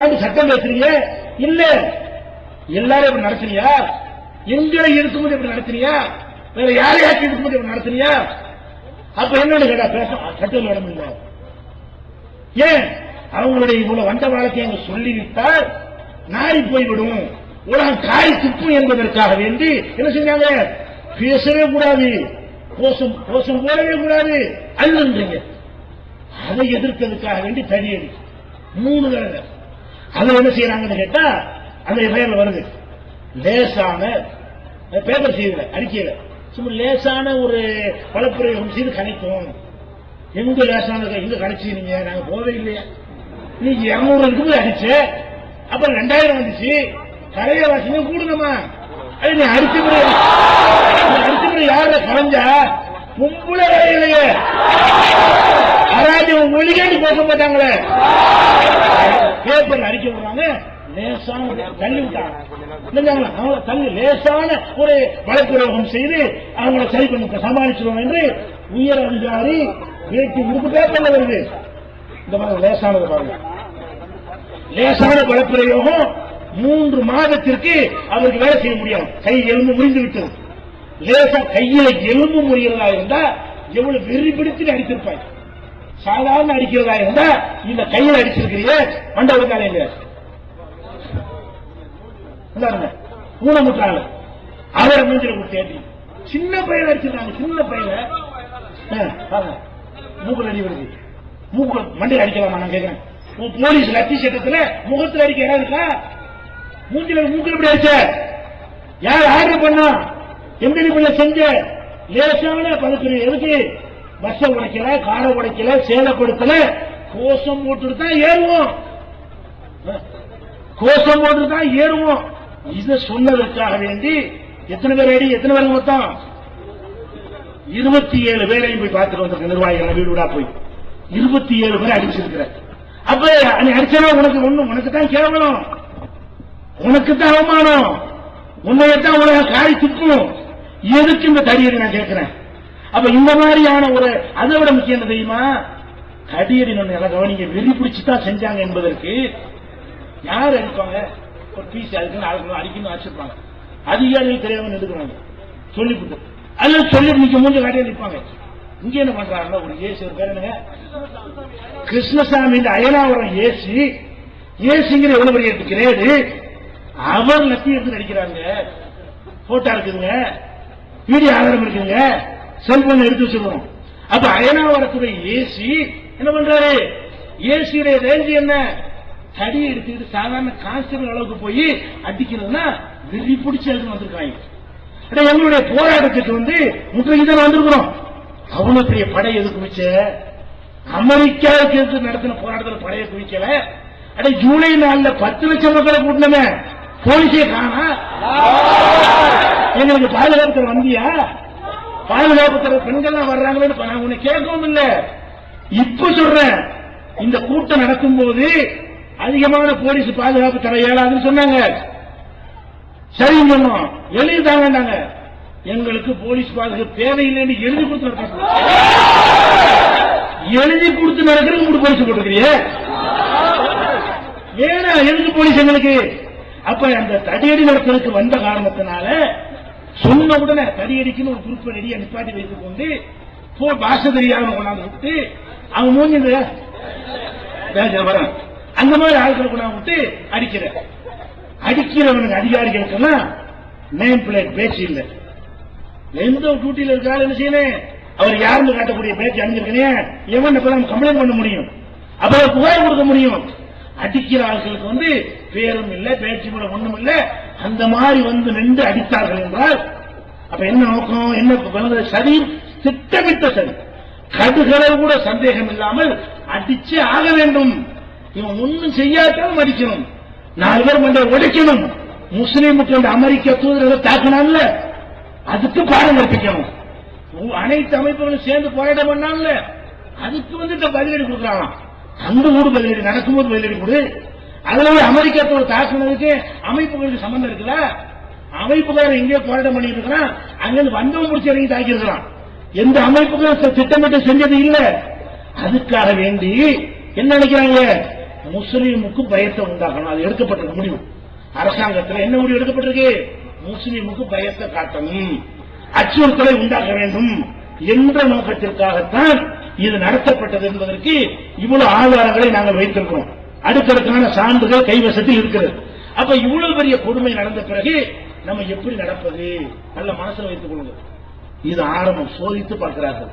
அது சட்டம் பேசுறீங்க? இல்ல. எல்லாரும் இப்படி நடத்துறியா எங்களை இருக்கும்போது இப்படி நடத்துறியா வேற யாரையாச்சும் இருக்கும்போது இப்படி நடத்துறியா அப்ப என்னன்னு கேட்டா பேச சட்டம் இடம் இல்ல ஏன்? அவங்களுடைய இவ்வளவு வந்த வாழ்க்கையை அங்க சொல்லிவிட்டால் நாரி போய்விடும். உலகம் காய் துப்பும் என்பதற்காக வேண்டி என்ன செஞ்சாங்க பேசவே கூடாது. கோஷம் கோஷம் போடவே கூடாது. அல்லன்றீங்க. அதை எதிர்க்கிறதுக்காக வேண்டி தடியடி. மூணு தடவை. அதை என்ன செய்யறாங்கன்னு கேட்டா அந்த எஃப்ஐஆர்ல வருது. லேசான பேப்பர் செய்யல அறிக்கையில சும்மா லேசான ஒரு பலப்பிரயோகம் செய்து கணிக்கும். எங்க லேசான எங்க கணிச்சீங்க நாங்க போவே இல்லையா? நீ இருநூறு இருக்கும்போது அடிச்ச. அப்புறம் ரெண்டாயிரம் வந்துச்சு. கரைய வாசிங்க கூடுங்கம்மா. அது நீ அடிச்ச முறை அடிச்ச முறை யார கலைஞ்சா? கும்பல கரையிலையே. அதாவது ஒளிகாண்டி போக மாட்டாங்களே. பேப்பர் அடிக்க விடுறாங்க. லேசான தள்ளி விட்டாங்க. இல்லைங்களா? அவங்கள தள்ளி லேசான ஒரு வழக்குரோகம் செய்து அவங்கள சரி பண்ண சமாளிச்சிருவோம் என்று உயர் அதிகாரி பேட்டி கொடுத்து பேப்பர்ல வருது. இந்த மாதிரி லேசானது பாருங்க லேசான பலப்பிரயோகம் மூன்று மாதத்திற்கு அவருக்கு வேலை செய்ய முடியாது. கை எலும்பு முறிந்து விட்டது. லேசா கையில எலும்பு முறிகிறதா இருந்தா எவ்வளவு வெறி பிடித்து அடித்திருப்பாங்க சாதாரண அடிக்கிறதா இருந்தா இந்த கையில் அடிச்சிருக்கிறீங்க மண்ட இல்லையா இந்தாருங்க, ஊனமுற்றாள் அவர் மூஞ்சில கொடுத்து சின்ன பையன் அடிச்சிருக்காங்க சின்ன பையன் மூக்குல அடி வருது. மூக்கு மண்டையில் அடிக்கலாமா? நான் கேட்கிறேன் போலீஸ் லத்தி சட்டத்துல முகத்துல அடிக்க இடம் இருக்கா? மூஞ்சில மூக்குல எப்படி அடிச்ச? யார் ஆர்டர் பண்ணா? எந்த பிள்ளை செஞ்ச லேசான பதத்துறை. எதுக்கு? பஸ்ஸை உடைக்கல காரை உடைக்கல சேதப்படுத்தல கோஷம் போட்டுட்டு தான் ஏறுவோம் கோஷம் போட்டு தான் ஏறுவோம். இதை சொன்னதற்காக வேண்டி எத்தனை பேர் அடி எத்தனை பேர் மொத்தம்? இருபத்தி ஏழு பேரையும் போய் பார்த்துட்டு வந்திருக்க நிர்வாகிகள் வீடு விடா போய். இருபத்தி ஏழு பேர் அடிச்சிருக்கிற. அப்ப நீ அடிச்சனா உனக்கு ஒண்ணும் உனக்கு தான் கேவலம். உனக்கு தான் அவமானம். உன்னையத்தான் உலக காய் துப்பும் எதுக்கு இந்த தடியை நான் கேட்கிறேன்? அப்ப இந்த மாதிரியான ஒரு அதை விட முக்கியம் என்ன தெரியுமா? கடியடி ஒண்ணு எல்லாம் கவனிங்க வெறி பிடிச்சுதான் செஞ்சாங்க என்பதற்கு யார் அடிப்பாங்க? ஒரு பீஸ் அதுக்குன்னு ஆளுக்கு அடிக்கணும் வச்சிருப்பாங்க அதிகாரிகள் தெரியாம நிறுத்துறாங்க சொல்லிவிட்டு அதுல சொல்லி நிக்க முடிஞ்ச காட்டியே நிற்பாங்க இங்க என்ன பண்றாங்க ஒரு ஏசி ஒரு பேர் என்னங்க? கிருஷ்ணசாமி இந்த அயனாவரம் ஏசி ஏசிங்கிற எவ்வளவு பெரிய கிரேடு அவர் லத்தி எடுத்து நடிக்கிறாங்க போட்டா இருக்குதுங்க. வீடியோ ஆதாரம் இருக்குதுங்க. செல்போன் எடுத்து வச்சிருக்கோம் அப்ப வரக்கூடிய ஏசி என்ன பண்றாரு? ஏசியுடைய ரேஞ்ச் என்ன? தடி எடுத்துக்கிட்டு சாதாரண கான்ஸ்டபிள் அளவுக்கு போய் அடிக்கிறதுனா வெறி பிடிச்சி எழுந்து வந்திருக்காங்க. எங்களுடைய போராட்டத்துக்கு வந்து முற்றுகை தான் வந்திருக்கிறோம். அவ்வளவு பெரிய படை எதுக்கு வச்ச அமெரிக்காவுக்கு எதிர்த்து நடத்தின போராட்டத்தில் படையை குவிக்கல? அட ஜூலை நாளில் பத்து லட்சம் மக்களை கூட்டினமே. போலீஸே காணா? எங்களுக்கு பாதுகாப்பு வந்தியா? பாதுகாப்பு தர பெண்கள்லாம் வர்றாங்களேன்னு நான் உன்னை கேட்கவும் இல்ல. இப்ப சொல்றேன். இந்த கூட்டம் நடக்கும் போது அதிகமான போலீஸ் பாதுகாப்பு தர இயலாதுன்னு சொன்னாங்க. சரி சொன்னோம். எழுதி தாங்கன்னாங்க எங்களுக்கு போலீஸ் பாதுகாப்பு தேவையில்லைன்னு எழுதி கொடுத்து நடக்க எழுதி கொடுத்து நடக்கிறது உங்களுக்கு போலீஸ் போட்டுக்கிறீங்க ஏன்னா எதுக்கு போலீஸ் எங்களுக்கு. அப்ப அந்த தடியடி நடத்துறதுக்கு வந்த காரணத்தினால சொன்ன உடனே தடியடிக்குன்னு ஒரு குறிப்பை ரெடியா நிப்பாட்டி வைத்துக் கொண்டு போ பாஷை தெரியாம கொண்டாந்து விட்டு அவன் மூஞ்சிங்க வரேன் அந்த மாதிரி ஆட்களை கொண்டாந்து விட்டு அடிக்கிற. அடிக்கிறவனுக்கு அதிகாரிகளுக்கெல்லாம் நேம் பிளேட் பேச்சு இல்லை. எந்த டியூட்டியில் இருக்காரு என்ன செய்யணும்? அவர் யாருன்னு காட்டக்கூடிய பேச்சு அணிஞ்சிருக்கனே? எவன் இப்ப கம்ப்ளைண்ட் பண்ண முடியும்? அப்ப புகார் கொடுக்க முடியும்? அடிக்கிற ஆட்களுக்கு வந்து பேரும் இல்லை பேச்சு கூட ஒண்ணும் இல்ல. அந்த மாதிரி வந்து நின்று அடித்தார்கள் என்றால் அப்ப என்ன நோக்கம் என்ன சரி சதி திட்டமிட்ட சதி கடுகளவு கூட சந்தேகம் இல்லாமல் அடிச்சே ஆக வேண்டும். இவன் ஒன்னும் செய்யாட்டாலும் அடிக்கணும் நாலு பேர் கொண்ட உடைக்கணும் முஸ்லீமுக்கு அந்த அமெரிக்க தூதரவை தாக்கினான்ல அதுக்கு பாடம் கற்பிக்கணும். அனைத்து அமைப்புகளும் சேர்ந்து போராட்டம் பண்ணாங்கல்ல அதுக்கு வந்து பதிலடி கொடுக்குறாங்க அந்த ஊடு பதிலடி நடக்கும்போது பதிலடி கொடு. அதுல போய் அமெரிக்கத்தோட தாக்குனதுக்கு அமைப்புகளுக்கு சம்பந்தம் இருக்குல்ல அமைப்புக்காரன் எங்கேயோ போராட்டம் பண்ணிட்டு இருக்கிறான். அங்கிருந்து வந்தவன் முடிச்சு இறங்கி தாக்கி இருக்கிறான் எந்த அமைப்புகளும் திட்டமிட்டு செஞ்சது இல்ல. அதுக்காக வேண்டி என்ன நினைக்கிறாங்க? முஸ்லீமுக்கு பயத்தை உண்டாக்கணும். அது எடுக்கப்பட்டிருக்க முடிவு அரசாங்கத்தில் என்ன முடிவு எடுக்கப்பட்டிருக்கு? முஸ்லீமுக்கு பயத்தை காட்டணும். அச்சுறுத்தலை உண்டாக்க வேண்டும் என்ற நோக்கத்திற்காகத்தான் இது நடத்தப்பட்டது என்பதற்கு இவ்வளவு ஆதாரங்களை நாங்கள் வைத்திருக்கிறோம். அடுக்கடுக்கான சான்றுகள் கைவசத்தில் இருக்கிறது. அப்ப இவ்வளவு பெரிய கொடுமை நடந்த பிறகு நம்ம எப்படி நடப்பது? நல்ல மனசுல வைத்துக் கொள்ளுங்க இது ஆரம்பம். சோதித்து பார்க்கிறார்கள்.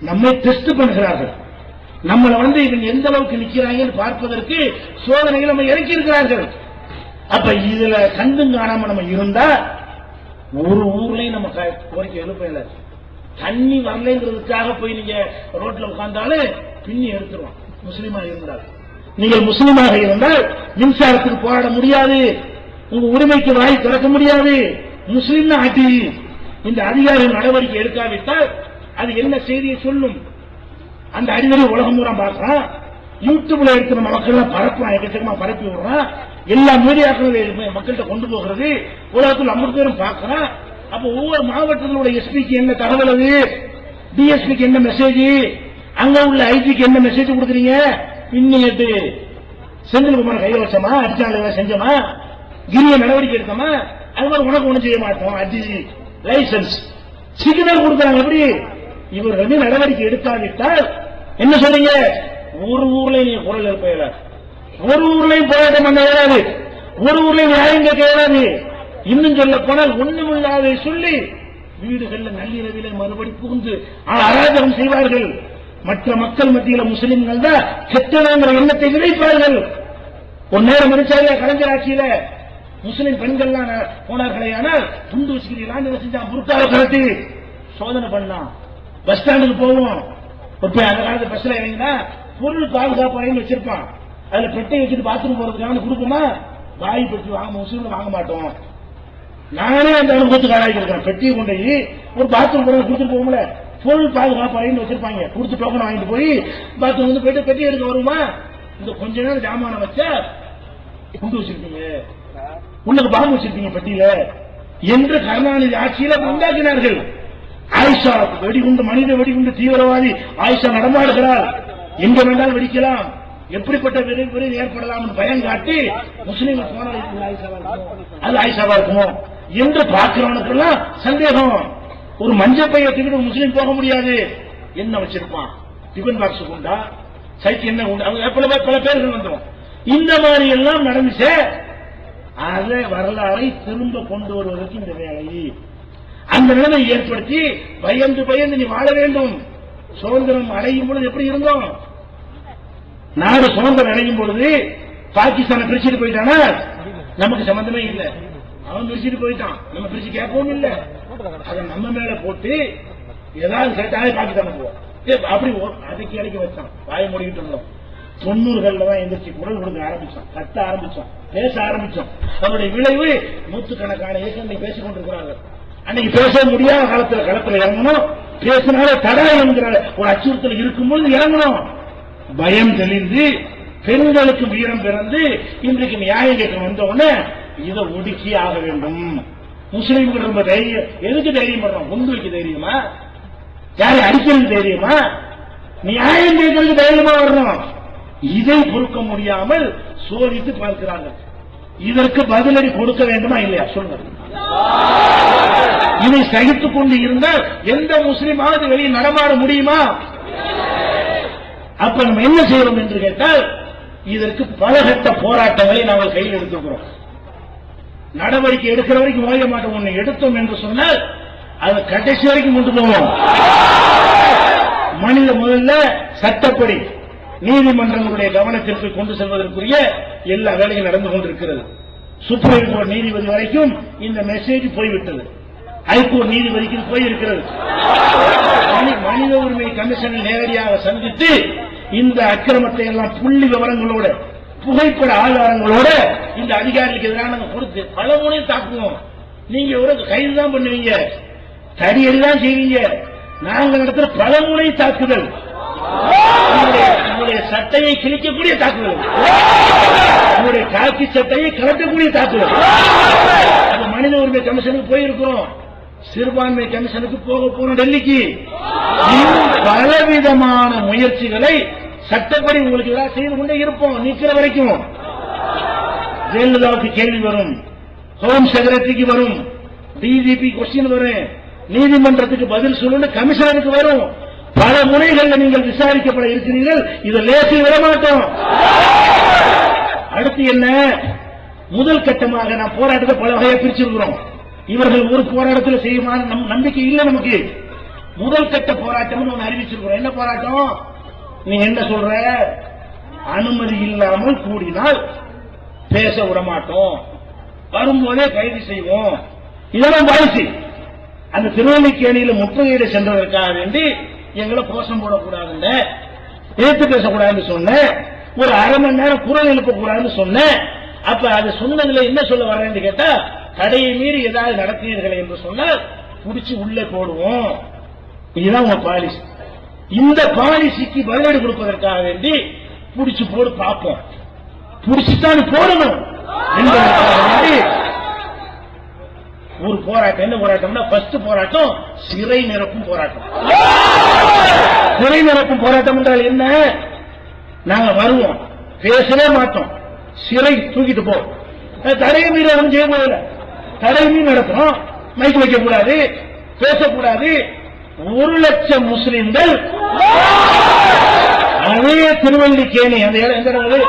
நம்மை டெஸ்ட் பண்ணுகிறார்கள். நம்மளை வந்து இவங்க எந்த அளவுக்கு நிக்கிறாங்கன்னு பார்ப்பதற்கு சோதனைகள் நம்ம இறக்கி இருக்கிறார்கள் அப்ப இதுல கண்டும் காணாம நம்ம இருந்தா ஒரு ஊர்லயும் நம்ம க- கோரிக்கை இல்லை. தண்ணி வரலைங்கிறதுக்காக போய் நீங்க ரோட்ல உட்கார்ந்தாலும் பின்னி எடுத்துருவோம் முஸ்லீமா இருந்தால். நீங்கள் முஸ்லீமாக இருந்தால் மின்சாரத்துக்கு போராட முடியாது. உங்க உரிமைக்கு வாய் திறக்க முடியாது. முஸ்லீம் ஆட்டி இந்த அதிகாரிகள் நடவடிக்கை எடுக்காவிட்டால் அது என்ன செய்தியை சொல்லும்? அந்த அறிவுரை உலகம் பூரா பார்க்கலாம் யூடியூப்ல இருக்கிற மக்கள் எல்லாம் பரப்புறான் எக்கச்சக்கமா பரப்பி விடுறான் எல்லா மீடியாக்களும் மக்கள்கிட்ட கொண்டு போகிறது. உலகத்தில் ஐம்பது பேரும் பார்க்கறான் அப்ப ஒவ்வொரு மாவட்டத்தினுடைய எஸ்பிக்கு என்ன தகவல் அது? டிஎஸ்பிக்கு என்ன மெசேஜ் அங்க உள்ள ஐஜிக்கு என்ன மெசேஜ் கொடுக்குறீங்க? இன்னிட்டு செந்தில்குமார் கையில வச்சோமா? அடிச்சாங்க செஞ்சோமா? கிரிய நடவடிக்கை எடுத்தோமா? அது மாதிரி உனக்கு ஒண்ணு செய்ய மாட்டோம். அடி லைசன்ஸ் சிக்னல் கொடுக்குறாங்க. எப்படி? இவர்கள் வந்து நடவடிக்கை எடுக்காவிட்டால் என்ன சொல்றீங்க? ஒரு ஊர்லயும் நீங்க குரல் எழுப்ப ஒரு ஊர்லயும் போராட்டம் பண்ண இயலாது. ஒரு ஊர்லயும் நியாயம் கேட்க இயலாது. இன்னும் சொல்ல போனால் ஒண்ணுமில்லாதை சொல்லி வீடுகளில் நள்ளிரவில மறுபடி புகுந்து அராஜகம் செய்வார்கள். மற்ற மக்கள் மத்தியில முஸ்லிம்கள் தான் செத்தனாங்கிற எண்ணத்தை விதைப்பார்கள் ஒரு நேரம் இருந்துச்சாங்க கலைஞர் ஆட்சியில முஸ்லிம் பெண்கள்லாம் போனார்களே ஆனால் துண்டு வச்சுக்கிறீங்களான்னு செஞ்சான் புருக்காவை கலட்டி சோதனை பண்ணலாம். பஸ் ஸ்டாண்டுக்கு போவோம். இப்ப அந்த காலத்து பஸ்ல இறங்கினா பொருள் பாதுகாப்பு அறைன்னு வச்சிருப்பான். அதுல பெட்டை வச்சுட்டு பாத்ரூம் போறதுக்கான கொடுக்குமா வாய் பெட்டி வாங்க முஸ்லீம் வாங்க மாட்டோம். நானே அந்த அனுபவத்துக்கு ஆளாகி இருக்கிறேன் பெட்டியை கொண்டு போய் ஒரு பாத்ரூம் போறது கொடுத்துட்டு போகும்ல பொருள் பாதுகாப்பு அப்படின்னு வச்சிருப்பாங்க. கொடுத்து டோக்கன் வாங்கிட்டு போய் பாத்ரூம் வந்து போயிட்டு பெட்டி எடுக்க வருமா? இந்த கொஞ்ச நேரம் ஜாமான வச்சா குண்டு வச்சிருக்கீங்க உள்ளுக்கு பாம்பு வச்சிருக்கீங்க பெட்டியில. என்று கருணாநிதி ஆட்சியில உண்டாக்கினார்கள் ஆயிஷா வெடிகுண்டு மனித வெடிகுண்டு தீவிரவாதி ஆயிஷா நடமாடுகிறார் எங்க வேண்டாலும் வெடிக்கலாம். எப்படிப்பட்ட விரைவு ஏற்படலாம் பயம் காட்டி முஸ்லீம் போனால் ஆயிஷாவா இருக்குமோ? அது ஆயிஷாவா இருக்குமோ? என்று பார்க்கிறவனுக்கெல்லாம் சந்தேகம். ஒரு மஞ்சள் பைய தூக்கிட்டு முஸ்லீம் போக முடியாது. என்ன வச்சிருப்பான்? டிஃபன் பாக்ஸ் உண்டா? சைக்கிள் என்ன உண்டா? அவங்க பல பல பேர்கள் வந்துடும் இந்த மாதிரி எல்லாம் நடந்துச்சே. அதை வரலாறை திரும்ப கொண்டு வருவதற்கு இந்த வேலை. அந்த நிலைமை ஏற்படுத்தி பயந்து பயந்து நீ வாழ வேண்டும். சுதந்திரம் அடையும் பொழுது எப்படி இருந்தோம்? நாடு சுதந்திரம் அடையும் பொழுது பாகிஸ்தானை பிரிச்சுட்டு போயிட்டானா? நமக்கு சம்பந்தமே இல்ல. அவன் பிரிச்சுட்டு போயிட்டான். நம்ம பிரிச்சு கேட்கவும் இல்ல. அதை நம்ம மேல போட்டு ஏதாவது கேட்டாலே பாகிஸ்தான போவோம். அப்படி ஓ- அதுக்கு வச்சான். வாய மூடிக்கிட்டு இருந்தோம். தொண்ணூறுகள்ல தான் எந்திரிச்சு குரல் கொடுக்க ஆரம்பிச்சோம் கத்த ஆரம்பிச்சோம் பேச ஆரம்பிச்சோம் அதனுடைய விளைவு நூற்றுக்கணக்கான இயக்கங்களை பேசிக் கொண்டிருக்கிறார்கள். அன்னைக்கு பேச முடியாத காலத்துல களத்துல இறங்கணும். பேசினாலே தடை என்கிற ஒரு அச்சுறுத்தல் இருக்கும்போது இறங்கணும். பயம் தெளிந்து பெண்களுக்கு வீரம் பிறந்து இன்றைக்கு நியாயம் கேட்க வந்த உடனே இதை ஒடுக்கி ஆக வேண்டும். முஸ்லீம்கள் ரொம்ப தைரியம் எதுக்கு தைரியம் பண்றோம்? குண்டு வைக்க தைரியமா? யாரை அடிக்கிறது தைரியமா? நியாயம் கேட்கறதுக்கு தைரியமா வரணும். இதை பொறுக்க முடியாமல் சோதித்து பார்க்கிறாங்க இதற்கு பதிலடி கொடுக்க வேண்டுமா இல்லையா? சொல்லுங்க இதை சகித்துக் கொண்டு இருந்தால் எந்த முஸ்லீமாவது வெளியே நடமாட முடியுமா? அப்ப நம்ம என்ன செய்யறோம் என்று கேட்டால் இதற்கு பலகட்ட போராட்டங்களை நாங்கள் கையில் எடுத்துக்கிறோம். நடவடிக்கை எடுக்கிற வரைக்கும் ஓய மாட்டோம். ஒண்ணு எடுத்தோம் என்று சொன்னால் அதை கடைசி வரைக்கும் கொண்டு போவோம். மனித முதல்ல சட்டப்படி நீதிமன்றங்களுடைய கவனத்திற்கு கொண்டு செல்வதற்குரிய எல்லா வேலையும் நடந்து கொண்டிருக்கிறது. சுப்ரீம் கோர்ட் நீதிபதி வரைக்கும் இந்த மெசேஜ் போய்விட்டது. ஹைகோர்ட் நீதிபதிக்கு போயிருக்கிறது. மனித உரிமை கமிஷனை நேரடியாக சந்தித்து இந்த அக்கிரமத்தை எல்லாம் புள்ளி விவரங்களோட புகைப்பட ஆதாரங்களோட இந்த அதிகாரிகளுக்கு எதிராக நாங்க கொடுத்து பல முறை தாக்குவோம். நீங்க ஒரு கைது தான் பண்ணுவீங்க. தடியடி தான் செய்வீங்க. நாங்க நடத்துற பல முறை தாக்குதல். உங்களுடைய- சட்டையை கிழிக்கக்கூடிய தாக்குதல். உங்களுடைய காக்கி சட்டையை கலட்டக்கூடிய தாக்குதல். அது மனித உரிமை கமிஷனுக்கு போயிருக்கிறோம் சிறுபான்மை கமிஷனுக்கு போக போன டெல்லிக்கு. பலவிதமான முயற்சிகளை சட்டப்படி உங்களுக்கு எதாவது செய்து கொண்டே இருப்போம் நிற்கிற வரைக்கும். ஜெயலலிதாவுக்கு கேள்வி வரும் ஹோம் செக்ரட்டரிக்கு வரும் டிஜிபி கொஸ்டின் வரும் நீதிமன்றத்துக்கு பதில் சொல்லு கமிஷனருக்கு வரும். பல முறைகள்ல நீங்கள் விசாரிக்கப்பட இருக்கிறீர்கள் இதை லேசில் விடமாட்டோம் அடுத்து என்ன? முதல் கட்டமாக நான் போராட்டத்தை பல வகையை பிரிச்சிருக்கிறோம். இவர்கள் ஒரு போராட்டத்தில் செய்யுமான நம் நம்பிக்கை இல்லை நமக்கு. முதல் கட்ட போராட்டம் ஒன்று அறிவிச்சிருக்கிறோம். என்ன போராட்டம்? நீ என்ன சொல்ற? அனுமதி இல்லாமல் கூடினால் பேச விட மாட்டோம் வரும்போதே கைது செய்வோம். இதெல்லாம் பாலிசி அந்த திருவல்லிக்கேணியில முற்றுகையிட சென்றதற்காக வேண்டி எங்களை கோஷம் போடக்கூடாதுங்க ஏத்து பேசக்கூடாதுன்னு சொன்னேன். ஒரு அரை மணி நேரம் குரல் எழுப்பக்கூடாதுன்னு சொன்னேன். அப்ப அது சொன்னதுல என்ன சொல்ல வரேன்னு கேட்டா தடையை மீறி ஏதாவது நடத்தினீர்கள் என்று சொன்னால் புடிச்சு உள்ளே போடுவோம். இதுதான் உங்க பாலிசி இந்த பாலிசிக்கு பதிலடி கொடுப்பதற்காக வேண்டி புடிச்சு போடு பார்ப்போம் புடிச்சுதான் போடணும் என்பதற்காக ஒரு போராட்டம். என்ன போராட்டம்னா ஃபர்ஸ்ட் போராட்டம் சிறை நிரப்பும் போராட்டம். சிறை நிரப்பும் போராட்டம் என்றால் என்ன? நாங்க வருவோம். பேசவே மாட்டோம். சிறை தூக்கிட்டு போ. தடை மீறி ஒன்றும் செய்ய முடியல. தடை மீறி நடத்துறோம். மைக் வைக்க கூடாது பேசக்கூடாது. ஒரு லட்சம் முஸ்லிம்கள் அதே திருவள்ளிக்கேணி அந்த இடம் எந்த இடம்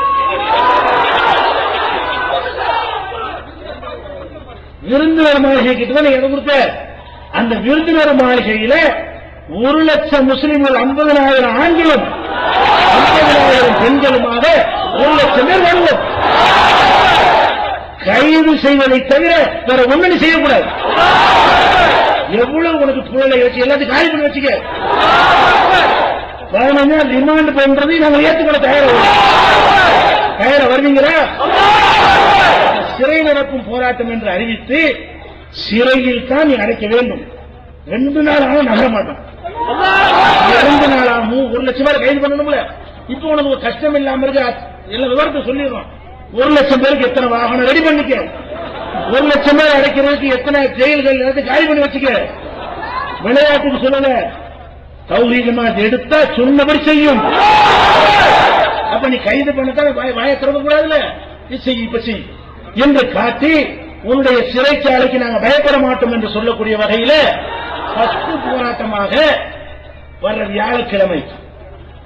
விருந்தினர் மாளிகைக்கு கிட்ட தான் இடம் கொடுத்த. அந்த விருந்தினர் மாளிகையில ஒரு லட்சம் முஸ்லிம்கள் ஐம்பதனாயிரம் ஆண்களும் ஐம்பதனாயிரம் பெண்களுமாக ஒரு லட்சம் பேர் வருவோம் கைது செய்வதை தவிர வேற ஒண்ணு செய்யக்கூடாது. எவ்வளவு உனக்கு பிள்ளை வச்சு எல்லாத்தையும் காலி பண்ணி வச்சுக்க? பதினஞ்சா டிமாண்ட் பண்றதை நாங்க ஏத்துக்கொள்ள தயாரா தயாரா வருவீங்களா? சிறை நடக்கும் போராட்டம் என்று அறிவித்து சிறையில் தான் நீ அடைக்க வேண்டும். ரெண்டு நாளாக நம்ப மாட்டோம் ரெண்டு நாளாக ஒரு லட்சம் பேர் கைது பண்ணணும்ல. இப்போ உனக்கு ஒரு கஷ்டம் இல்லாம இருக்க? எல்லா விவரத்தை சொல்லிடுறோம். ஒரு லட்சம் பேருக்கு எத்தனை வாகனம் ரெடி பண்ணிக்க? ஒரு லட்சம் பேர் அடைக்கிறதுக்கு எத்தனை ஜெயில்கள் எல்லாத்தையும் காலி பண்ணி வச்சுக்க. விளையாட்டுக்கு சொல்லல. தௌரீகமா எடுத்தா சொன்னபடி செய்யும். அப்ப நீ கைது பண்ணத்தான் வாய- திறக்க கூடாதுல செய் இப்ப செய். என்று காட்டி உன்னுடைய சிறைச்சாலைக்கு நாங்க பயப்பட மாட்டோம் என்று சொல்லக்கூடிய வகையில பத்து போராட்டமாக வர்ற வியாழக்கிழமை.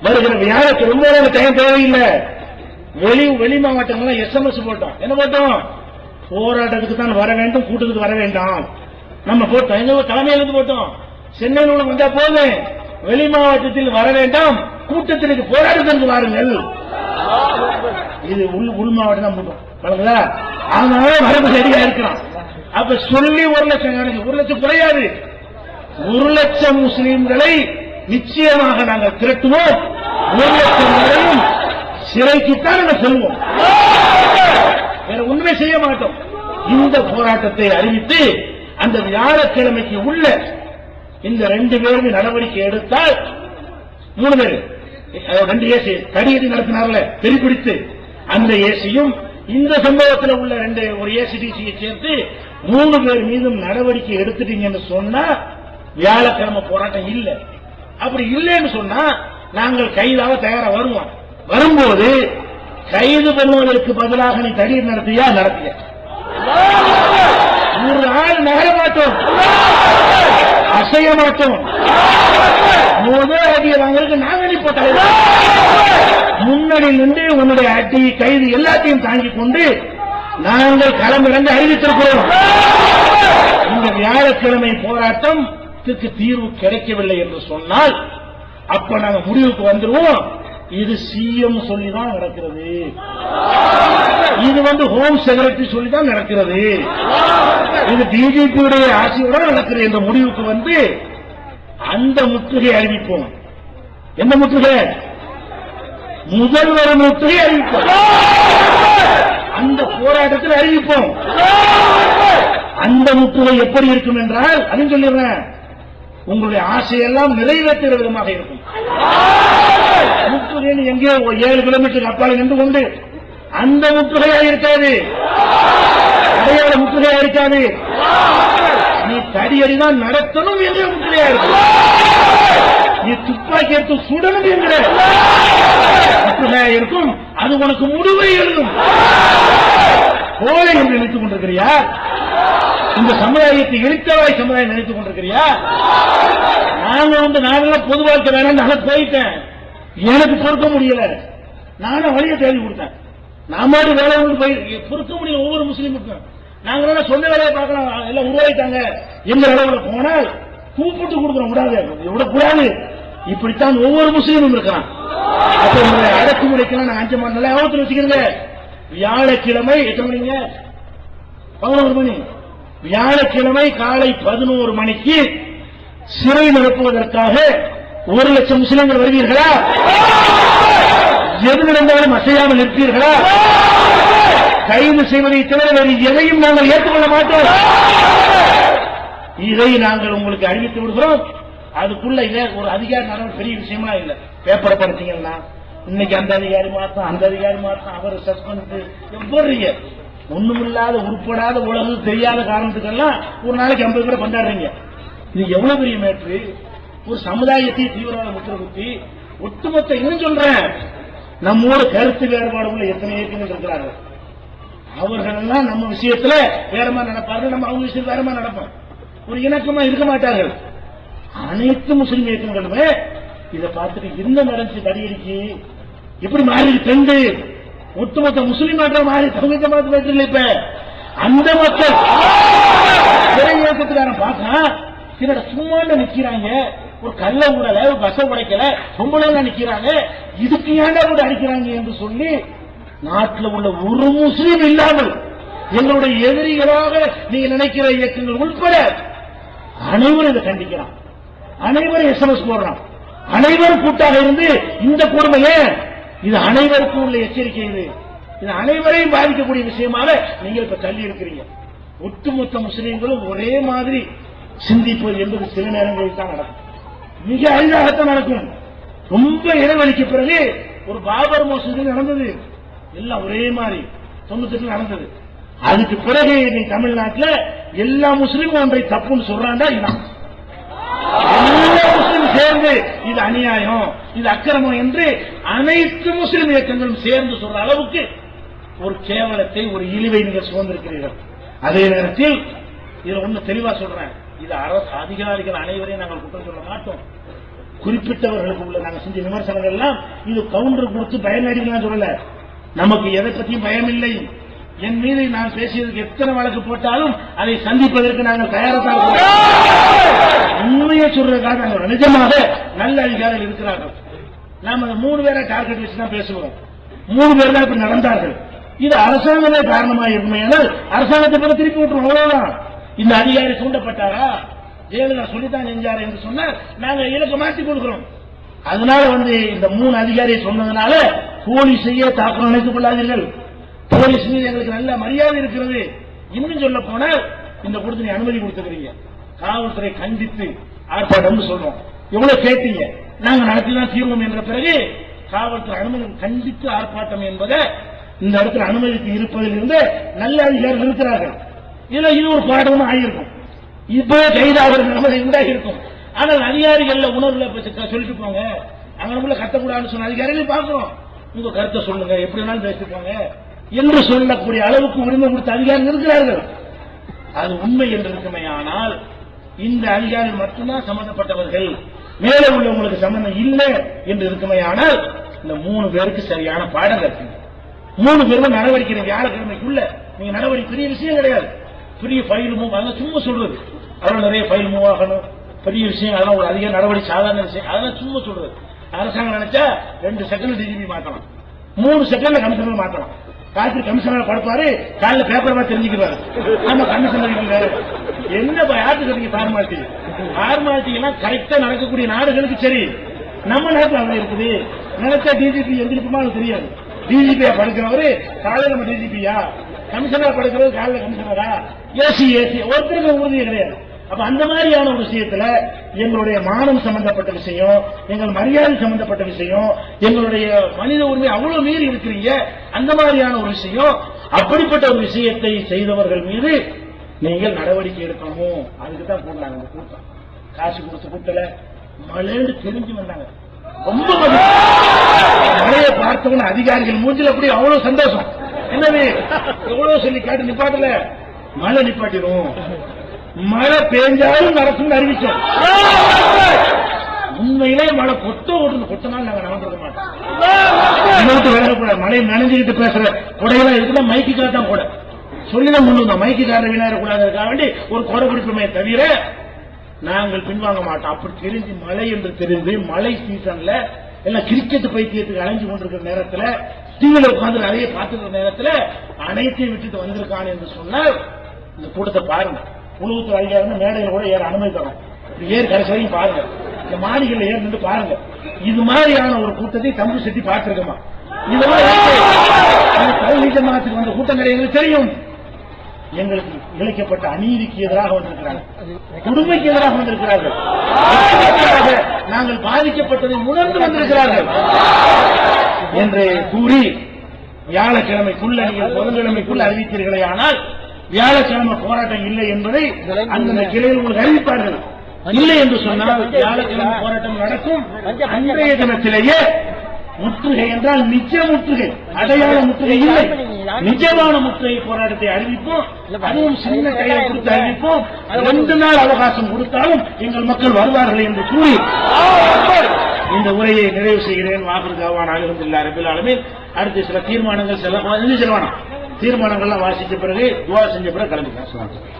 வருகிற வியாழக்கிழமை ரொம்ப நேரம் டைம் தேவையில்லை. வெளி வெளி மாவட்டங்கள்லாம் எஸ்எம்எஸ் போட்டோம். என்ன போட்டோம்? போராட்டத்துக்கு தான் வர வேண்டும் கூட்டத்துக்கு வர வேண்டாம். நம்ம போட்டோம் எங்க தலைமையிலிருந்து போட்டோம். சென்னையில் உள்ள வந்தா போதும். வெளி மாவட்டத்தில் வர வேண்டாம். கூட்டத்திற்கு போராட்டத்திற்கு வாருங்கள். இது உள் உள் மாவட்டம் தான் போட்டோம். வழங்குதா? அதனால சரியா இருக்கிறோம் அப்ப சொல்லி ஒரு லட்சம் ஒரு லட்சம் குறையாது. ஒரு லட்சம் முஸ்லீம்களை நிச்சயமாக நாங்கள் திரட்டுவோம். ஒரு லட்சம் வரையும் சிறைக்குத்தான் நாங்கள் செல்வோம். வேற ஒண்ணுமே செய்ய மாட்டோம். இந்த போராட்டத்தை அறிவித்து அந்த வியாழக்கிழமைக்கு உள்ள இந்த ரெண்டு பேருமே நடவடிக்கை எடுத்தால் மூணு பேர் ரெண்டு ஏசி தடியடி நடத்தினார்ல தெரிபிடித்து அந்த ஏசியும் இந்த சம்பவத்தில் உள்ள ரெண்டு ஒரு ஏசிடிசியை சேர்த்து மூணு பேர் மீதும் நடவடிக்கை எடுத்துட்டீங்கன்னு சொன்னா வியாழக்கிழமை போராட்டம் இல்லை. அப்படி இல்லைன்னு சொன்னா நாங்கள் கைதாக தயாரா வருவோம். வரும்போது கைது பண்ணுவதற்கு பதிலாக நீ தடியடி நடத்தியா? நடத்திய. ஒரு ஆள் நகர மாட்டோம். அசைய மாட்டோம். முதல் அடியை வாங்குறதுக்கு நாங்க நிப்ப தலைவர். முன்னாடி நின்று உன்னுடைய அடி கைது எல்லாத்தையும் தாங்கிக் கொண்டு நாங்கள் களமிறந்து அறிவித்திருக்கிறோம். இந்த வியாழக்கிழமை போராட்டத்துக்கு தீர்வு கிடைக்கவில்லை என்று சொன்னால் அப்ப நாங்க முடிவுக்கு வந்துருவோம். இது சிஎம் சொல்லிதான் நடக்கிறது. இது வந்து ஹோம் செக்ரட்டரி சொல்லிதான் நடக்கிறது. இது பிஜேபியுடைய ஆட்சியுடன் நடக்கிறது என்ற முடிவுக்கு வந்து அந்த முற்றுகை அறிவிப்போம். எந்த முற்றுகை? முதல்வர் முற்றுகை அறிவிப்போம். அந்த போராட்டத்தில் அறிவிப்போம். அந்த முற்றுகை எப்படி இருக்கும் என்றால் அதுன்னு சொல்லிடுறேன். உங்களுடைய ஆசையெல்லாம் நிறைவேற்றுகிற விதமாக இருக்கும். முற்றுகைன்னு எங்கே ஒரு ஏழு கிலோமீட்டருக்கு அப்பால் நின்று கொண்டு அந்த முற்றுகையா இருக்காது. அடையாள முற்றுகையா இருக்காது. நீ தடியடிதான் நடத்தணும் என்ற முற்றுகையா இருக்கும். நீ துப்பாக்கி எடுத்து சுடணும் என்கிற இருக்கும். அது உனக்கு முடிவை எழுதும். கோழை என்று நினைத்துக் கொண்டிருக்கிறியா? இந்த சமுதாயத்தை எழுத்தவாய் சமுதாயம் நினைத்துக் கொண்டிருக்கிறியா? நாங்க வந்து நானெல்லாம் பொது வாழ்க்கை வேணாம் நான் போயிட்டேன். எனக்கு பொறுக்க முடியல. நானும் வழியை தேடி கொடுத்தேன். நான் மாதிரி வேலை வந்து போய் பொறுக்க முடியல ஒவ்வொரு முஸ்லீமுக்கும். நாங்க சொந்த வேலையை பார்க்கலாம் எல்லாம் உருவாயிட்டாங்க. எந்த அளவுல போனால் கூப்பிட்டு கொடுக்குறோம் விடாது. விடக்கூடாது இப்படித்தான் ஒவ்வொரு முஸ்லீமும் இருக்கிறான் அப்ப உங்களை அடக்குமுறைக்கெல்லாம் நான் அஞ்சு மணி நல்லா ஞாபகத்தில் வச்சுக்கிறேங்க வியாழக்கிழமை எத்தனை மணிங்க? பதினோரு மணி. வியாழக்கிழமை காலை பதினோரு மணிக்கு சிறை நிரப்புவதற்காக ஒரு லட்சம் முஸ்லிம்கள் வருவீர்களா? எது நடந்தாலும் அசையாமல் நிற்பீர்களா கைது செய்வதை தவிர வேறு எதையும் நாங்கள் ஏற்றுக்கொள்ள மாட்டோம். இதை நாங்கள் உங்களுக்கு அறிவித்து விடுகிறோம். அதுக்குள்ள இல்ல ஒரு அதிகாரி நடவடிக்கை பெரிய விஷயமா இல்ல. பேப்பரை படிச்சீங்கன்னா இன்னைக்கு அந்த அதிகாரி மாத்தம் அந்த அதிகாரி மாத்தம் அவரை சஸ்பெண்ட் போடுறீங்க ஒண்ணுமில்லாத உருப்படாத உலகம் தெரியாத காரணத்துக்கெல்லாம் ஒரு நாளைக்கு ஐம்பது பேரை கொண்டாடுறீங்க. இது எவ்வளவு பெரிய மேட்ரு ஒரு சமுதாயத்தை தீவிரவாத முத்திரகுத்தி ஒட்டுமொத்த இன்னும் சொல்றேன் நம்மோட கருத்து வேறுபாடு உள்ள எத்தனை இயக்கங்கள் இருக்கிறார்கள். அவர்கள் எல்லாம் நம்ம விஷயத்துல வேற மாதிரி நடப்பார்கள் நம்ம அவங்க விஷயத்துல வேற மாதிரி நடப்போம் ஒரு இணக்கமா இருக்க மாட்டார்கள். அனைத்து முஸ்லிம் இயக்கங்களுமே இதை பார்த்துட்டு இந்த நடந்துச்சு தடியடிக்கு எப்படி மாறி ட்ரெண்டு ஒட்டுமொத்த முஸ்லீம் நாட்டில் மாறி தமிழ் ஜமாத்து பேசுறீங்க இப்ப? அந்த மக்கள் இயக்கத்துக்காரன் பார்த்தா சிலர் சும்மாண்ட நிக்கிறாங்க. ஒரு கல்ல உடல ஒரு பச உடைக்கல பொம்பளை நிக்கிறாங்க இதுக்கு ஏன்டா கூட அடிக்கிறாங்க என்று சொல்லி நாட்டில் உள்ள ஒரு முஸ்லீம் இல்லாமல் எங்களுடைய எதிரிகளாக நீங்க நினைக்கிற இயக்கங்கள் உட்பட அனைவரும் இதை கண்டிக்கிறான். அனைவரும் எஸ்எம்எஸ் போடுறான். அனைவரும் கூட்டாக இருந்து இந்த கொடுமையே இது அனைவருக்கும் உள்ள எச்சரிக்கை இது. இது அனைவரையும் பாதிக்கக்கூடிய விஷயமாக நீங்கள் இப்ப தள்ளி இருக்கிறீங்க. ஒட்டுமொத்த முஸ்லீம்களும் ஒரே மாதிரி சிந்திப்பது என்பது சில நேரங்களில் தான் நடக்கும். மிக அரிதாகத்தான் நடக்கும். ரொம்ப இடைவெளிக்கு பிறகு ஒரு பாபர் மோசடி நடந்தது. எல்லாம் ஒரே மாதிரி. தொண்ணூத்தி நடந்தது. அதுக்கு பிறகு நீ தமிழ்நாட்டில் எல்லா முஸ்லீமும் ஒன்றை தப்புன்னு சொல்றாண்டா இதான் எல்லா முஸ்லீம் சேர்ந்து இது அநியாயம் இது அக்கிரமம் என்று அனைத்து முஸ்லிம் இயக்கங்களும் சேர்ந்து சொல்ற அளவுக்கு ஒரு கேவலத்தை ஒரு இழிவை நீங்கள் சுதந்திருக்கிறீர்கள் அதே நேரத்தில் இதுல ஒண்ணு தெளிவா சொல்றேன். இது அரசு அதிகாரிகள் அனைவரையும் நாங்கள் குற்றம் சொல்ல மாட்டோம். குறிப்பிட்டவர்களுக்கு உள்ள நாங்கள் செஞ்ச விமர்சனங்கள் எல்லாம் இது கவுண்டர் கொடுத்து பயனடிக்கலாம் சொல்லல. நமக்கு எதை பற்றியும் பயம் இல்லை என் மீது நான் பேசியதுக்கு எத்தனை வழக்கு போட்டாலும் அதை சந்திப்பதற்கு நாங்கள் தயாராக உண்மையை சொல்றதுக்காக நாங்கள் நிஜமாக நல்ல அதிகாரிகள் இருக்கிறார்கள். நாம அந்த மூணு பேரை டார்கெட் வச்சு தான் பேசுவோம் மூணு பேர் தான் இப்படி நடந்தார்கள். இது அரசாங்கமே காரணமாக இருக்குமே அரசாங்கத்தை பற்றி திருப்பி விட்டுருவோம். அவ்வளவுதான். இந்த அதிகாரி தூண்டப்பட்டாரா? ஜெயலலிதா சொல்லித்தான் செஞ்சாரு என்று சொன்னால் நாங்க இலக்கு மாற்றி கொடுக்கிறோம். அதனால வந்து இந்த மூணு அதிகாரி சொன்னதுனால போலீஸையே தாக்கணும் நினைத்துக் கொள்ளாதீர்கள். போலீஸ் மீது எங்களுக்கு நல்ல மரியாதை இருக்கிறது. இன்னும் சொல்ல போனால் இந்த கொடுத்து நீ அனுமதி கொடுத்துக்கிறீங்க. காவல்துறை கண்டித்து ஆர்ப்பாட்டம் சொல்றோம். எவ்வளவு கேட்டீங்க. நாங்க நடத்திதான் தீர்வோம் என்ற பிறகு காவல்துறை அனுமதி கண்டித்து ஆர்ப்பாட்டம் என்பதை இந்த இடத்துல அனுமதிக்கு இருப்பதில் இருந்து நல்ல அதிகாரிகள் இருக்கிறார்கள். இதுல இது ஒரு பாடமும் ஆகியிருக்கும். இப்போ கைதாகிற நிலைமை கூட இருக்கும் ஆனால் அதிகாரிகள்ல உணர்வுல சொல்லிட்டு போங்க அங்கனக்குள்ள கத்தக்கூடாதுன்னு சொன்ன அதிகாரிகள் பார்க்கிறோம் உங்க கருத்தை சொல்லுங்க எப்படி வேணாலும் பேசிப்பாங்க என்று சொல்லக்கூடிய அளவுக்கு உரிமை கொடுத்த அதிகாரிகள் இருக்கிறார்கள். அது உண்மை என்று இருக்குமே ஆனால் இந்த அதிகாரிகள் மட்டும்தான் சம்பந்தப்பட்டவர்கள் மேலே உள்ளவங்களுக்கு சம்பந்தம் இல்லை என்று இருக்குமே ஆனால் இந்த மூணு பேருக்கு சரியான பாடம் கற்பிங்க. மூணு பேரும் நடவடிக்கை வியாழக்கிழமைக்குள்ள. நீங்க நடவடிக்கை பெரிய விஷயம் கிடையாது. பெரிய ஃபைல் அதெல்லாம் சும்மா சொல்றது. அதெல்லாம் நிறைய ஃபைல் மூவ் ஆகணும். பெரிய விஷயம் அதெல்லாம் ஒரு அதிக நடவடிக்கை சாதாரண விஷயம். அதெல்லாம் சும்மா சொல்றது. அரசாங்கம் நினைச்சா ரெண்டு செகண்ட் டிஜிபி மாத்தலாம் மூணு செகண்ட்ல கமிஷனர் மாத்தலாம் ராத்திரி கமிஷனர் படுப்பாரு காலைல பேப்பர் மாதிரி தெரிஞ்சுக்கிறாரு ஆமா கமிஷனர் என்ன யாருக்கு சொன்னீங்க ஃபார்மாலிட்டி ஃபார்மாலிட்டி எல்லாம் கரெக்டா நடக்கக்கூடிய நாடுகளுக்கு சரி. நம்ம நாட்டுல அப்படி இருக்குது. நினைச்சா டிஜிபி எந்திரிக்குமா தெரியாது. டிஜிபியா படிக்கிறவரு காலையில் நம்ம டிஜிபியா கமிஷனர் படைக்கிறது காலையில கமிஷனரா? ஏசி ஏசி ஒருத்தருக்கு உறுதி கிடையாது. அப்ப அந்த மாதிரியான ஒரு விஷயத்துல எங்களுடைய மானம் சம்பந்தப்பட்ட விஷயம் எங்கள் மரியாதை சம்பந்தப்பட்ட விஷயம் எங்களுடைய மனித உரிமை அவ்வளவு மீறி இருக்கிறீங்க அந்த மாதிரியான ஒரு விஷயம் அப்படிப்பட்ட ஒரு விஷயத்தை செய்தவர்கள் மீது நீங்கள் நடவடிக்கை எடுக்கணும். அதுக்கு தான் கூட்டாங்க அந்த கூட்டம். காசு கொடுத்து கூட்டல. மழைன்னு தெரிஞ்சு வந்தாங்க. ரொம்ப மழையை பார்த்தவன அதிகாரிகள் மூஞ்சில் அப்படி அவ்வளவு சந்தோஷம். என்னது? எவ்வளவு சொல்லி கேட்டு நிப்பாட்டல? மழை நிப்பாட்டிடும் மழை பெஞ்சாலும் நடக்கும் அறிவிச்சோம். உண்மையிலே மழை கொத்த ஓட்டு கொட்டினாலும் நாங்க நடந்துருக்க மாட்டோம். இன்னொருத்தர் விளையாடக்கூடாது மழை நனைஞ்சுக்கிட்டு பேசுற கொடையெல்லாம் இருக்குன்னா மைக்கு தான் கூட. சொல்லிதான் முன்னு இந்த மைக்கு காரணம் விளையாடக்கூடாதுக்காக வேண்டி ஒரு கொடை பிடிப்புமே தவிர நாங்கள் பின்வாங்க மாட்டோம். அப்படி தெரிஞ்சு மழை என்று தெரிந்து மழை சீசன்ல எல்லாம் கிரிக்கெட் பைத்தியத்துக்கு அலைஞ்சு கொண்டிருக்கிற நேரத்தில் டிவியில் உட்காந்து நிறைய பார்த்துக்கிற நேரத்தில் அனைத்தையும் விட்டுட்டு வந்திருக்கான் என்று சொன்னால் இந்த கூட்டத்தை பாருங்க. உணவுத்துறை அதிகாரம் மேடையில் கூட ஏற அனுமதி தரும். இப்படி ஏறி கடைசி வரைக்கும் பாருங்க. இந்த மாடிகள்ல ஏறு நின்று பாருங்க. இது மாதிரியான ஒரு கூட்டத்தை தம்பு செட்டி பார்த்திருக்கமா? இதெல்லாம் கல்வி ஜமாத்துக்கு வந்த கூட்டம் கிடையாது தெரியும். எங்களுக்கு இழைக்கப்பட்ட அநீதிக்கு எதிராக வந்திருக்கிறார்கள். கொடுமைக்கு எதிராக வந்திருக்கிறார்கள். நாங்கள் பாதிக்கப்பட்டதை உணர்ந்து வந்திருக்கிறார்கள். என்று கூறி வியாழக்கிழமைக்குள்ள நீங்கள் புதன்கிழமைக்குள்ள அறிவித்தீர்களே ஆனால் வியாழக்கிழமை போராட்டம் இல்லை என்பதை அந்தந்த கிளையில் உங்களுக்கு அறிவிப்பார்கள். இல்லை என்று சொன்னால் வியாழக்கிழமை போராட்டம் நடக்கும். அன்றைய தினத்திலேயே முற்றுகை என்றால் நிஜ முற்றுகை. அடையாள முற்றுகை இல்லை. நிஜமான முற்றுகை போராட்டத்தை அறிவிப்போம். அதுவும் சின்ன கையை கொடுத்து அறிவிப்போம். ரெண்டு நாள் அவகாசம் கொடுத்தாலும் எங்கள் மக்கள் வருவார்கள் என்று கூறி இந்த உரையை நிறைவு செய்கிறேன். வாகர் கவான் அலிஹம்துல்லா ரபில் ஆலமீன். அடுத்து சில தீர்மானங்கள் செல்ல செல்வானா? தீர்மானங்கள்லாம் வாசிச்ச பிறகு துவா செஞ்ச பிறகு கிளம்பிக்கலாம்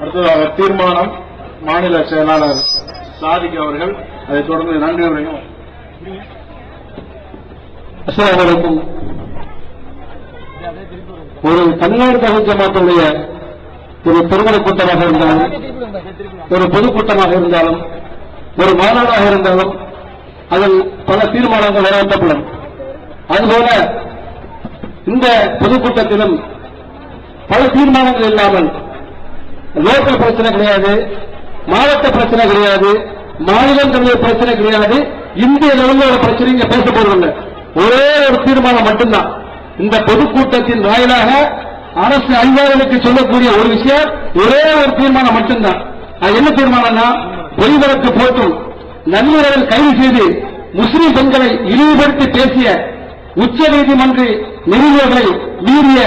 அடுத்ததாக தீர்மானம் மாநில செயலாளர் சாதிக் அவர்கள் அதை தொடர்ந்து நன்றி உரையும் ஒரு தமிழ்நாடு தகவல் ஜமாத்துடைய ஒரு திருமண கூட்டமாக இருந்தாலும் ஒரு பொதுக்கூட்டமாக இருந்தாலும் ஒரு மாநாடாக இருந்தாலும் அதில் பல தீர்மானங்கள் நிறைவேற்றப்படும். அதுபோல இந்த பொதுக்கூட்டத்திலும் பல தீர்மானங்கள் இல்லாமல் லோக்கல் பிரச்சனை கிடையாது. மாவட்ட பிரச்சனை கிடையாது மாநிலம் தழுவிய பிரச்சனை கிடையாது இந்திய லெவலோட பிரச்சனை இங்க பேச போறதில்லை. ஒரே ஒரு தீர்மானம் மட்டும்தான். இந்த பொதுக்கூட்டத்தின் வாயிலாக அரசு அதிகாரிகளுக்கு சொல்லக்கூடிய ஒரு விஷயம் ஒரே ஒரு தீர்மானம் மட்டும்தான். அது என்ன தீர்மானம்னா பொய்வழக்கு போட்டும். நன்முறையில் கைது செய்து முஸ்லிம் பெண்களை இழிவுபடுத்தி பேசிய உச்ச நீதிமன்ற நெறிமுறைகளை மீறிய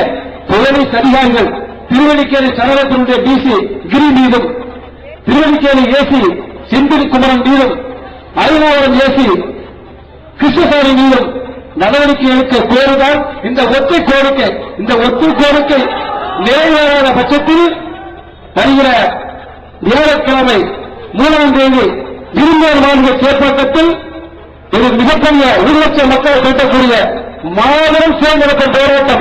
போலீஸ் அதிகாரிகள் திருவள்ளிக்கேரி சரவத்தினுடைய டிசி கிரி மீதும் திருவல்லிக்கேணி ஏசி செந்தில் குமரன் மீதும் அருணாவரம் ஏசி கிருஷ்ணசாமி மீதும் நடவடிக்கை எடுக்க கோருதான் இந்த ஒற்றை கோரிக்கை இந்த ஒற்றை கோரிக்கை நிறைவேறாத பட்சத்தில் வருகிற வியாழக்கிழமை மூணாம் தேதி விருந்தினர் மாநில செயற்பாட்டத்தில் ஒரு மிகப்பெரிய ஒரு லட்சம் மக்கள் கட்டக்கூடிய மாபெரும் தேர்ந்தெடுப்பு